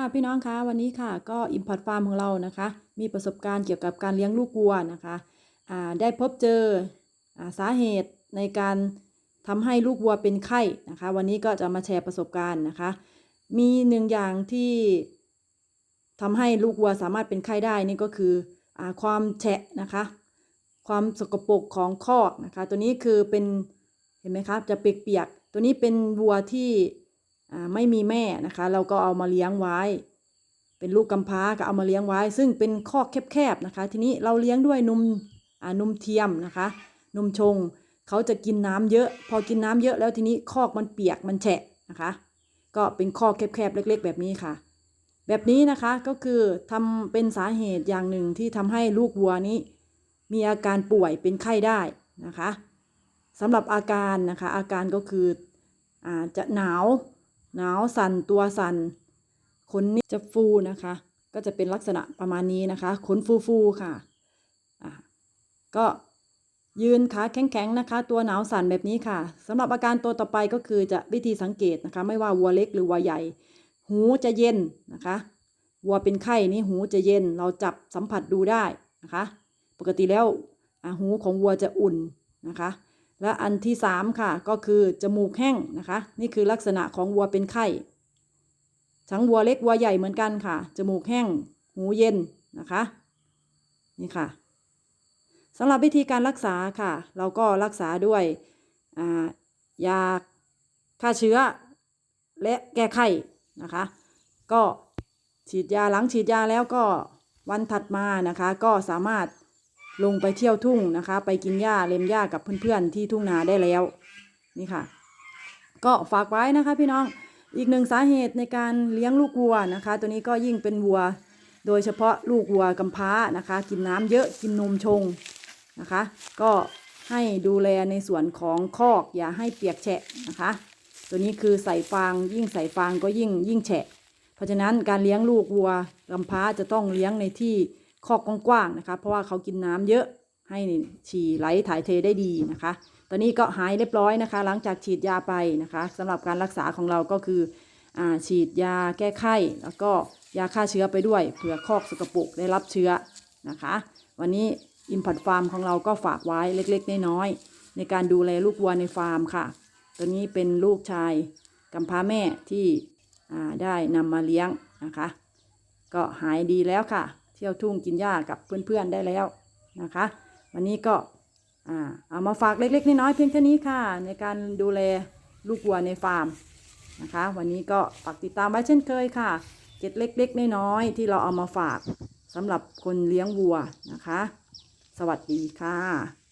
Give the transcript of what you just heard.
ค่ะพี่น้องคะวันนี้ค่ะก็ Import Farm ของเรานะคะ มีประสบการณ์เกี่ยวกับการเลี้ยงลูกวัวนะคะได้พบเจออสาเหตุในการทำให้ลูกวัวเป็นไข้นะคะ วันนี้ก็จะมาแชร์ประสบการณ์นะคะ มีหนึ่งอย่างที่ทำให้ลูกวัวสามารถเป็นไข้ได้นี่ก็คืออความแฉะนะคะ ความสกปรกของคอกนะคะ ตัวนี้คือเป็นเห็นไหมครับจะเปียกๆตัวนี้เป็นวัวที่ ไม่มีแม่นะคะ เราก็เอามาเลี้ยงไว้ เป็นลูกกำพร้าก็เอามาเลี้ยงไว้ ซึ่งเป็นคอกแคบๆนะคะ ทีนี้เราเลี้ยงด้วยนมอ่านมเทียมนะคะนมชงเขาจะกินน้ำเยอะ พอกินน้ำเยอะแล้วทีนี้คอกมันเปียกมันแฉะนะคะ ก็เป็นคอกแคบๆเล็ก ๆ แบบนี้ค่ะ แบบนี้นะคะก็คือทำเป็นสาเหตุอย่างหนึ่งที่ทำให้ลูกวัวนี้ มีอาการป่วยเป็นไข้ได้นะคะสำหรับอาการนะคะ อาการก็คืออาจะหนาว หนาวสั่นตัวสั่นขนนี่จะฟูนะคะ ก็จะเป็นลักษณะประมาณนี้นะคะ ขนฟูฟูๆค่ะอะก็ยืนขาแข็งๆนะคะ ตัวหนาวสั่นแบบนี้ค่ะสำหรับอาการตัวต่อไปก็คือจะวิธีสังเกตนะคะ ไม่ว่าวัวเล็กหรือวัวใหญ่ หูจะเย็นนะคะวัวเป็นไข้นี่หูจะเย็นเราจับสัมผัสดูได้นะคะ ปกติแล้วหูของวัวจะอุ่นนะคะ และอันที่สามค่ะ ก็คือจมูกแห้งนะคะ นี่คือลักษณะของวัวเป็นไข้ ทั้งวัวเล็กวัวใหญ่เหมือนกันค่ะ จมูกแห้ง หูเย็นนะคะ นี่ค่ะสำหรับวิธีการรักษาค่ะ เราก็รักษาด้วยายาฆ่าเชื้อ และแก้ไข้นะคะ ก็ฉีดยาหลังฉีดยาแล้วก็วันถัดมานะคะ ก็สามารถ ลงไปเที่ยวทุ่งนะคะ ไปกินหญ้าเล็มหญ้ากับเพื่อนๆที่ทุ่งนาได้แล้วนี่ค่ะ ก็ฝากไว้นะคะพี่น้องอีกหนึ่งสาเหตุในการเลี้ยงลูกวัวนะคะ ตัวนี้ก็ยิ่งเป็นวัว โดยเฉพาะลูกวัวกำพร้านะคะ กินน้ำเยอะกินนมชงนะคะ ก็ให้ดูแลในส่วนของคอกอย่าให้เปียกแฉะนะคะ ตัวนี้คือใส่ฟางยิ่งใส่ฟางก็ยิ่งยิ่งแฉะ เพราะฉะนั้นการเลี้ยงลูกวัวกำพร้าจะต้องเลี้ยงในที่ คอกกว้างๆนะคะ เพราะว่าเขากินน้ำเยอะให้ฉี่ไหลถ่ายเทได้ดีนะคะ ตอนนี้ก็หายเรียบร้อยนะคะ หลังจากฉีดยาไปนะคะสำหรับการรักษาของเราก็คืออฉีดยาแก้ไข้แล้วก็ยาฆ่าเชื้อไปด้วยเผื่อคอกสกปรกได้รับเชื้อนะคะ วันนี้อิมพอร์ตฟาร์มของเราก็ฝากไว้เล็กๆ น้อยๆในการดูแลลูกวัวในฟาร์มค่ะ ตัวนี้เป็นลูกชายกำพร้าแม่ที่ได้นำมาเลี้ยงนะคะ ก็หายดีแล้วค่ะ เที่ยวทุ่งกินหญ้ากับเพื่อนๆได้แล้วนะคะ วันนี้ก็อ่าเอามาฝากเล็กๆน้อยๆเพียงแค่นี้ค่ะ ในการดูแลลูกวัวในฟาร์มนะคะ วันนี้ก็ฝากติดตามไว้เช่นเคยค่ะเก็ดเล็กๆน้อยๆที่เราเอามาฝากสำหรับคนเลี้ยงวัวนะคะ สวัสดีค่ะ